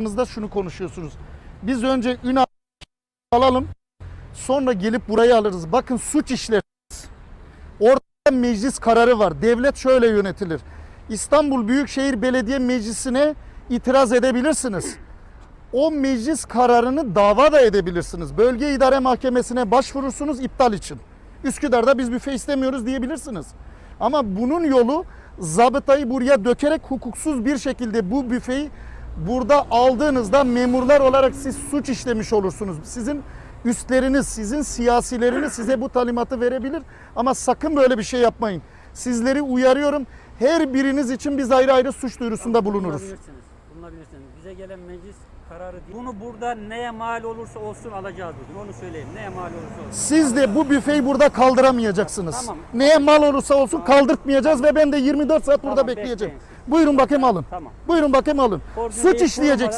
Aramızda şunu konuşuyorsunuz. Biz önce ün alalım. Sonra gelip burayı alırız. Bakın suç işleriz. Ortada meclis kararı var. Devlet şöyle yönetilir. İstanbul Büyükşehir Belediye Meclisi'ne itiraz edebilirsiniz. O meclis kararını dava da edebilirsiniz. Bölge İdare Mahkemesi'ne başvurursunuz iptal için. Üsküdar'da biz büfe istemiyoruz diyebilirsiniz. Ama bunun yolu zabıtayı buraya dökerek hukuksuz bir şekilde bu büfeyi burada aldığınızda memurlar olarak siz suç işlemiş olursunuz. Sizin üstleriniz, sizin siyasileriniz size bu talimatı verebilir ama sakın böyle bir şey yapmayın. Sizleri uyarıyorum. Her biriniz için biz ayrı ayrı suç duyurusunda bulunuruz. Bulunabilirsiniz. Bize gelen meclis kararı değil. Bunu burada neye mal olursa olsun alacağız bugün. Onu söyleyeyim. Neye mal olursa olsun. Siz de bu büfeyi burada kaldıramayacaksınız. Tamam. Neye mal olursa olsun kaldırtmayacağız ve ben de 24 saat burada Tamam, bekleyeceğim. bekleyin Buyurun bakayım alın. Tamam. Buyurun bakayım alın. Suç işleyeceksiniz.